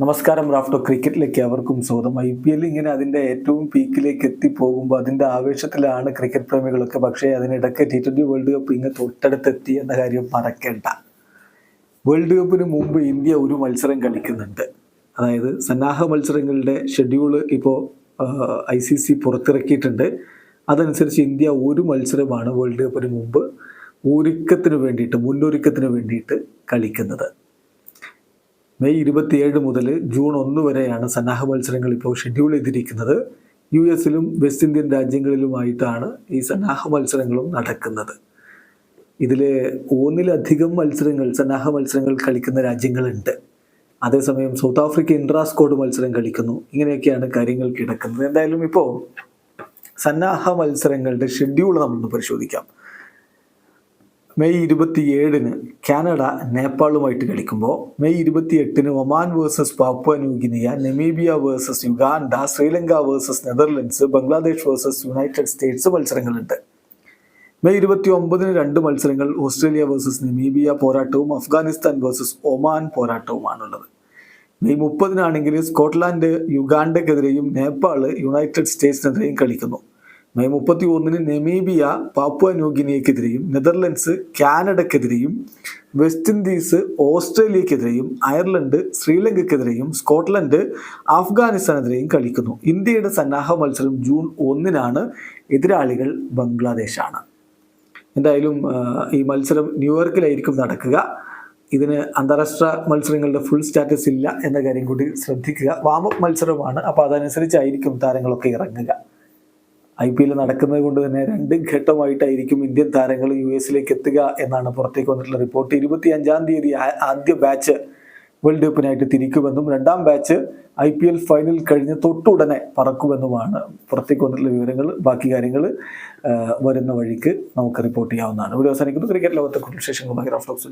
നമസ്കാരം റാഫ്റ്റോ ക്രിക്കറ്റിലേക്ക് അവർക്കും സ്വാഗതം. ഐ പി എൽ ഇങ്ങനെ അതിന്റെ ഏറ്റവും പീക്കിലേക്ക് എത്തിപ്പോകുമ്പോൾ അതിന്റെ ആവേശത്തിലാണ് ക്രിക്കറ്റ് പ്രേമികളൊക്കെ. പക്ഷേ അതിനിടയ്ക്ക് ടി ട്വന്റി വേൾഡ് കപ്പ് ഇങ്ങനെ തൊട്ടടുത്തെത്തി എന്ന കാര്യം മറക്കേണ്ട. വേൾഡ് കപ്പിന് മുമ്പ് ഇന്ത്യ ഒരു മത്സരം കളിക്കുന്നുണ്ട്. അതായത് സന്നാഹ മത്സരങ്ങളുടെ ഷെഡ്യൂൾ ഇപ്പോൾ ഐ സി സി പുറത്തിറക്കിയിട്ടുണ്ട്. അതനുസരിച്ച് ഇന്ത്യ ഒരു മത്സരമാണ് വേൾഡ് കപ്പിന് മുമ്പ് ഒരുക്കത്തിന് വേണ്ടിയിട്ട് മുന്നൊരുക്കത്തിന് വേണ്ടിയിട്ട് കളിക്കുന്നത്. മെയ് ഇരുപത്തിയേഴ് മുതൽ ജൂൺ ഒന്ന് വരെയാണ് സന്നാഹ മത്സരങ്ങൾ ഇപ്പോൾ ഷെഡ്യൂൾ ചെയ്തിരിക്കുന്നത്. യു എസിലും വെസ്റ്റ് ഇന്ത്യൻ രാജ്യങ്ങളിലുമായിട്ടാണ് ഈ സന്നാഹ മത്സരങ്ങളും നടക്കുന്നത്. ഇതിൽ ഒന്നിലധികം മത്സരങ്ങൾ സന്നാഹ മത്സരങ്ങൾ കളിക്കുന്ന രാജ്യങ്ങളുണ്ട്. അതേസമയം സൗത്ത് ആഫ്രിക്ക ഇൻട്രാ സ്കോഡ് മത്സരം കളിക്കുന്നു. ഇങ്ങനെയൊക്കെയാണ് കാര്യങ്ങൾ കിടക്കുന്നത്. എന്തായാലും ഇപ്പോൾ സന്നാഹ മത്സരങ്ങളുടെ ഷെഡ്യൂൾ നമ്മളൊന്ന് പരിശോധിക്കാം. മെയ് ഇരുപത്തിയേഴിന് കാനഡ നേപ്പാളുമായിട്ട് കളിക്കുമ്പോൾ മെയ് ഇരുപത്തി എട്ടിന് Oman versus Papua New Guinea Namibia versus Uganda Sri Lanka versus Netherlands Bangladesh versus United States മത്സരങ്ങളുണ്ട്. May ഇരുപത്തി ഒമ്പതിന് രണ്ട് മത്സരങ്ങൾ ഓസ്ട്രേലിയ വേഴ്സസ് നെമീബിയ പോരാട്ടവും അഫ്ഗാനിസ്ഥാൻ വേഴ്സസ് ഒമാൻ പോരാട്ടവുമാണുള്ളത്. മെയ് മുപ്പതിനാണെങ്കിൽ സ്കോട്ട്ലാൻഡ് യുഗാണ്ടക്കെതിരെയും നേപ്പാൾ യുണൈറ്റഡ് സ്റ്റേറ്റ്സിനെതിരെയും കളിക്കുന്നു. മെയ് മുപ്പത്തി ഒന്നിന് നെമീബിയ പാപ്പുവ ന്യൂഗിനിയക്കെതിരെയും നെതർലൻഡ്സ് കാനഡക്കെതിരെയും വെസ്റ്റ് ഇൻഡീസ് ഓസ്ട്രേലിയക്കെതിരെയും അയർലൻഡ് ശ്രീലങ്കയ്ക്കെതിരെയും സ്കോട്ട്ലൻഡ് അഫ്ഗാനിസ്ഥാനെതിരെയും കളിക്കുന്നു. ഇന്ത്യയുടെ സന്നാഹ മത്സരം ജൂൺ ഒന്നിനാണ്. എതിരാളികൾ ബംഗ്ലാദേശാണ്. എന്തായാലും ഈ മത്സരം ന്യൂയോർക്കിലായിരിക്കും നടക്കുക. ഇതിന് അന്താരാഷ്ട്ര മത്സരങ്ങളുടെ ഫുൾ സ്റ്റാറ്റസ് ഇല്ല എന്ന കാര്യം കൂടി ശ്രദ്ധിക്കുക. വാമപ്പ് മത്സരമാണ് അപ്പോൾ അതനുസരിച്ചായിരിക്കും താരങ്ങളൊക്കെ ഇറങ്ങുക. ഐ പി എൽ നടക്കുന്നത് കൊണ്ട് തന്നെ രണ്ട് ഘട്ടമായിട്ടായിരിക്കും ഇന്ത്യൻ താരങ്ങൾ യു എസിലേക്ക് എത്തുക എന്നാണ് പുറത്തേക്ക് വന്നിട്ടുള്ള റിപ്പോർട്ട്. ഇരുപത്തി അഞ്ചാം തീയതി ആദ്യ ബാച്ച് വേൾഡ് കപ്പിനായിട്ട് തിരിക്കുമെന്നും രണ്ടാം batch I P L final കഴിഞ്ഞ് തൊട്ടുടനെ പറക്കുമെന്നുമാണ് പുറത്തേക്ക് വന്നിട്ടുള്ള വിവരങ്ങൾ. ബാക്കി കാര്യങ്ങൾ വരുന്ന വഴിക്ക് നമുക്ക് റിപ്പോർട്ട് ചെയ്യാവുന്നതാണ്. ഇവിടെ അവസാനിക്കുന്നു. ക്രിക്കറ്റ് ലോകത്തെ കൂടുതൽ ശേഷം റഫ് ടോക്സ്